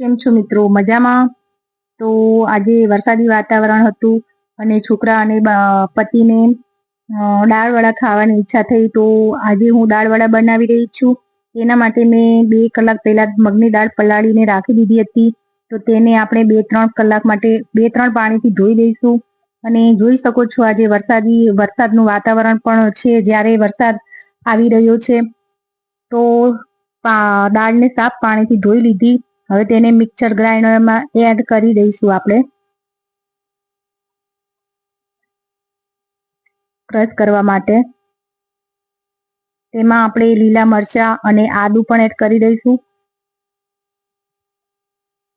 કેમ છો મિત્રો? મજામાં? તો આજે વરસાદી વાતાવરણ હતું અને છોકરા અને પતિને દાળવડા ખાવાની ઈચ્છા થઈ. તો આજે હું દાળવડા બનાવી રહી છું. એના માટે મેં બે કલાક પહેલા મગની દાળ પલાળીને રાખી દીધી હતી. તો તેને આપણે બે ત્રણ કલાક માટે, બે ત્રણ પાણીથી ધોઈ દઈશું. અને જોઈ શકો છો આજે વરસાદી, વરસાદનું વાતાવરણ પણ છે જ્યારે વરસાદ આવી રહ્યો છે. તો દાળને સાફ પાણીથી ધોઈ લીધી. હવે તેને મિક્સર ગ્રાઇન્ડરમાં એડ કરી દઈશું આપણે. ક્રશ કરવા માટે. તેમાં આપણે લીલા મરચા અને આદુ પણ એડ કરી દઈશું.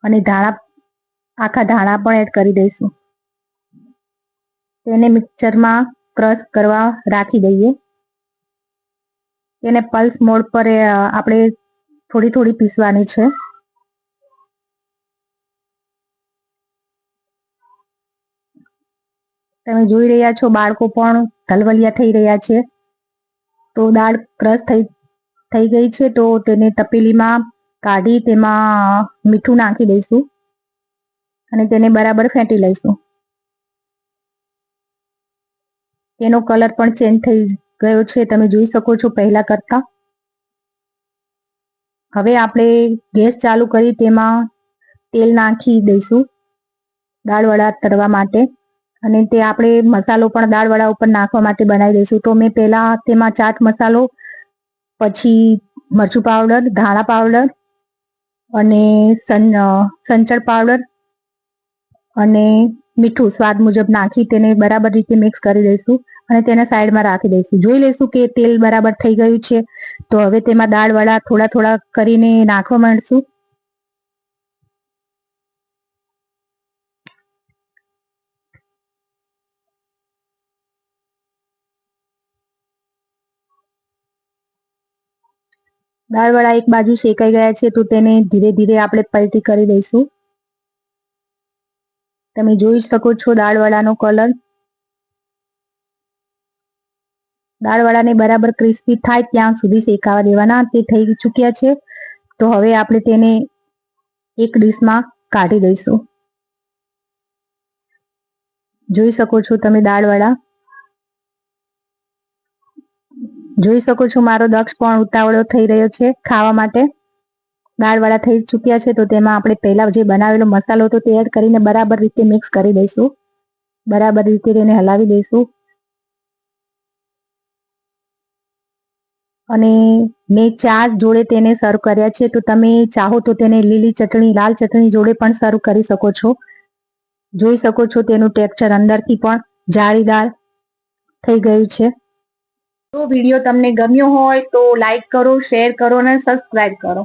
અને ધાણા, આખા ધાણા પણ એડ કરી દઈશું. તેને મિક્સરમાં ક્રશ કરવા રાખી દઈએ. તેને પલ્સ મોડ પર આપણે થોડી થોડી પીસવાની છે. તમે જોઈ રહ્યા છો, બાળકો પણ ઢલવલિયા થઈ રહ્યા છે. તો દાળ ક્રશ થઈ થઈ ગઈ છે, તો તેને તપેલીમાં કાઢી તેમાં મીઠું નાખી દઈશું અને તેને બરાબર ફેંટી લઈશું. તેનો કલર પણ ચેન્જ થઈ ગયો છે, તમે જોઈ શકો છો પહેલા કરતા. હવે આપણે ગેસ ચાલુ કરી તેમાં તેલ નાખી દઈશું દાળવડા તળવા માટે. અને તે આપણે મસાલો પણ દાળવડા ઉપર નાખવા માટે બનાવી દઈશું. તો મેં પહેલા તેમાં ચાટ મસાલો, પછી મરચું પાવડર ધાણા પાવડર અને સન સંચળ પાવડર અને મીઠું સ્વાદ મુજબ નાખી તેને બરાબર રીતે મિક્સ કરી દઈશું અને તેને સાઈડમાં રાખી દઈશું. જોઈ લઈશું કે તેલ બરાબર થઈ ગયું છે. તો હવે તેમાં દાળવડા થોડા થોડા કરીને નાખવા માંડશું. દાળવડા એક બાજુ શેકાઈ ગયા છે, તો તેને ધીરે ધીરે આપણે પલટી કરી દઈશું. તમે જોઈ શકો છો દાળવડાનો કલર. દાળવડાને બરાબર ક્રિસ્પી થાય ત્યાં સુધી શેકાવા દેવાના, તે થઈ ચૂક્યા છે. તો હવે આપણે તેને એક ડીશમાં કાઢી દઈશું. જોઈ શકો છો તમે દાળવડા જોઈ શકો છો મારો દક્ષ પણ ઉતાવળો થઈ રહ્યો છે ખાવા માટે. દાળવાળા થઈ ચૂક્યા છે તો તેમાં આપણે પહેલા જે બનાવેલો મસાલો હતો તે એડ કરીને બરાબર રીતે મિક્સ કરી દઈશું. બરાબર રીતે તેને હલાવી દઈશું. અને મેં ચા જોડે તેને સર્વ કર્યા છે તો તમે ચાહો તો તેને લીલી ચટણી, લાલ ચટણી જોડે પણ સર્વ કરી શકો છો. જોઈ શકો છો તેનું ટેક્સચર અંદરથી પણ જાળીદાર થઈ ગયું છે. તો વીડિયો તમને ગમ્યો હોય તો લાઈક કરો શેર કરો અને સબસ્ક્રાઇબ કરો.